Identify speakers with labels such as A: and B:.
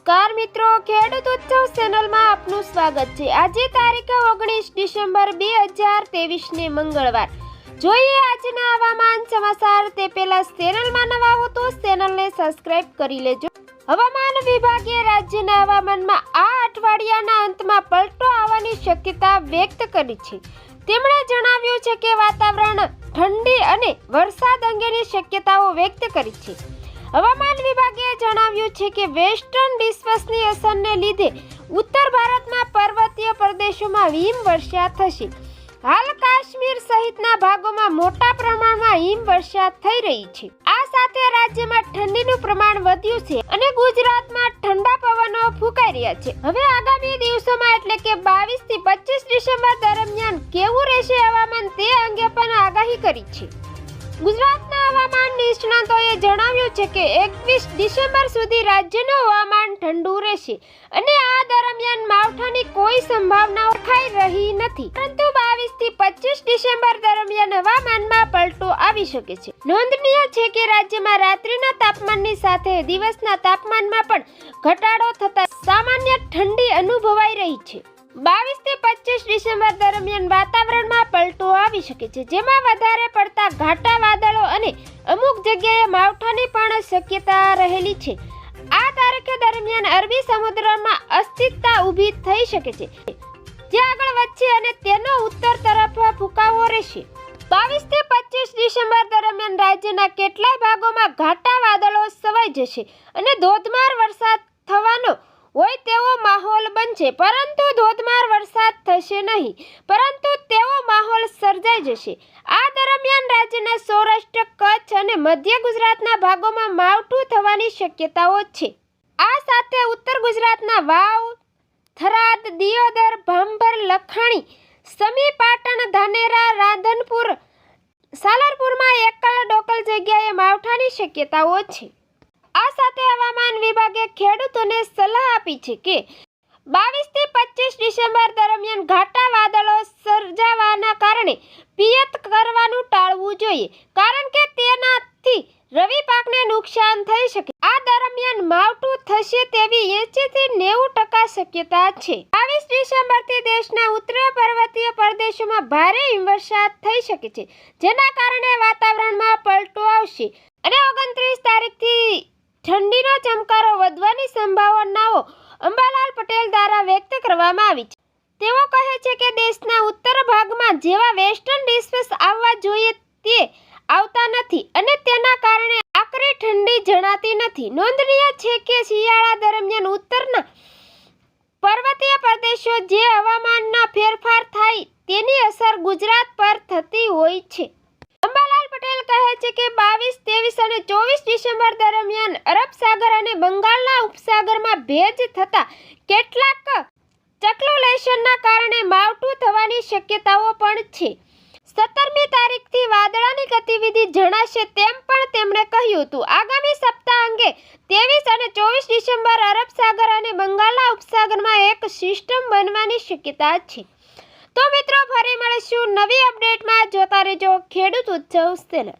A: નમસ્કાર મિત્રો, ખેડૂત ઉત્સવ ચેનલમાં આપનું સ્વાગત છે. આજે તારીખ ઓગણીસ ડિસેમ્બર બે હજાર ને મંગળવાર. જોઈએ આજના હવામાન સમાચાર. તે પહેલા ચેનલમાં નવા હો તો ચેનલને સબસ્ક્રાઇબ કરી લેજો. હવામાન વિભાગે રાજ્યના હવામાનમાં આ અઠવાડિયાના અંતમાં પલટો આવવાની શક્યતા વ્યક્ત કરી છે. તેમણે જણાવ્યું છે કે વાતાવરણ ઠંડી અને વરસાદ અંગેની શક્યતાઓ વ્યક્ત કરી છે. હવામાન વિભાગે જણાવ્યું છે કે વેસ્ટર્ન ડિસ્ટર્બન્સની અસરને લીધે ઉત્તર ભારતમાં પર્વતીય પ્રદેશોમાં હિમવર્ષા થશે. હાલ કાશ્મીર સહિતના ભાગોમાં મોટા પ્રમાણમાં હિમવર્ષા થઈ રહી છે. આ સાથે રાજ્યમાં ઠંડીનું પ્રમાણ વધ્યું છે અને ગુજરાતમાં ઠંડા પવનો ફૂંકાઈ રહ્યા છે. હવે આગામી દિવસોમાં એટલે કે બાવીસથી પચીસ ડિસેમ્બર દરમિયાન કેવું રહેશે હવામાન તે અંગે પણ આગાહી કરી છે. ગુજરાતના હવામાન નિષ્ણાતોએ જણાવ્યું છે કે એકવીસ ડિસેમ્બર સુધી રાજ્યનું હવામાન ઠંડુ રહેશે અને આ દરમિયાન માવઠાની કોઈ સંભાવના ઓળખાઈ રહી નથી. પરંતુ બાવીસથી પચીસ ડિસેમ્બર દરમિયાન હવામાનમાં પલટો આવી શકે છે. નોંધનીય છે કે રાજ્યમાં રાત્રિના તાપમાનની સાથે દિવસના તાપમાનમાં પણ ઘટાડો થતા સામાન્ય ઠંડી અનુભવાઈ રહી છે. બાવીસથી પચીસ ડિસેમ્બર દરમિયાન વાતાવરણમાં પલટો આવી શકે છે, જેમાં વધારે પડતા ઘાટા વાદળો અને અમુક જગ્યાએ માવઠાની પણ શક્યતા રહેલી છે. આ તારીખે દરમિયાન અરબી સમુદ્રમાં અસ્થિરતા ઊભી થઈ શકે છે. જે આગળ વધશે અને તેનો ઉત્તર તરફ ફૂંકાવો રહેશે. બાવીસથી પચીસ ડિસેમ્બર દરમિયાન રાજ્યના કેટલાય ભાગોમાં ઘાટા વાદળો સવાઈ જશે અને ધોધમાર વરસાદ થવાનો હોય તેવો માહોલ બનશે. પરંતુ ધોધમાર વરસાદ થશે નહીં. પરંતુ તેવો માહોલ સર્જાઈ જશે. આ દરમિયાન રાજ્યના સૌરાષ્ટ્ર, કચ્છ અને મધ્ય ગુજરાતના ભાગોમાં માવઠું થવાની શક્યતાઓ છે. આ સાથે ઉત્તર ગુજરાતના વાવ, થરાદ, દિયોદર, ભાંભર, લખાણી, સમી, પાટણ, ધાનેરા, રાધનપુર, સાલારપુરમાં એકલ ડોકલ જગ્યાએ માવઠાની શક્યતાઓ છે. આ સાથે હવામાન વિભાગે ખેડૂતોને સલાહ આપી છે કે બાવીસથી પચીસ ડિસેમ્બર દરમિયાન ઘાટા વાદળો સર્જાવાના કારણે પિયત કરવાનું ટાળવું જોઈએ, કારણ કે તેનાથી રવિ પાકને નુકસાન થઈ શકે. આ દરમિયાન માવઠું થશે તેવી એંસી થી નેવું ટકા શક્યતા છે. બાવીસ ડિસેમ્બરથી દેશના ઉત્તર પર્વતીય પ્રદેશોમાં ભારે હિમવર્ષા થઈ શકે છે, જેના કારણે વાતાવરણમાં પલટો આવશે. અને ઓગણત્રીસ તારીખથી ઠંડીનો ચમકારો વધવાની સંભાવનાઓ અંબાલાલ પટેલ દ્વારા વ્યક્ત કરવામાં આવી છે. તેઓ કહે છે કે દેશના ઉત્તર ભાગમાં જેવા વેસ્ટર્ન ડિશેસ આવવા જોઈએ તે આવતા નથી અને તેના કારણે આકરી ઠંડી જણાતી નથી. નોંધનીય છે કે શિયાળા દરમિયાન ઉત્તરના પર્વતીય પ્રદેશો જે હવામાનના ફેરફાર થાય તેની અસર ગુજરાત પર થતી હોય છે. અંબાલાલ પટેલ કહે છે કે બાવીસ, ત્રેવીસ અને ચોવીસ ડિસેમ્બર દરમિયાન અરબ સાગર અને બંગાળના ઉપસાગરમાં ભેજ થતા કેટલાક ચક્લોલેશનના કારણે માવઠું થવાની શક્યતાઓ પણ છે. સત્તરમી તારીખથી વાદળાની ગતિવિધિ જણાશે તેમ પણ તેમણે કહ્યું હતું. આગામી સપ્તાહ અંગે ત્રેવીસ અને ચોવીસ ડિસેમ્બર અરબ સાગર અને બંગાળના ઉપસાગરમાં એક સિસ્ટમ બનવાની શક્યતા છે. તો મિત્રો, ફરી મળીશું નવી અપડેટમાં. જોતા રહેજો ખેડૂત ઉત્સવ ચેનલ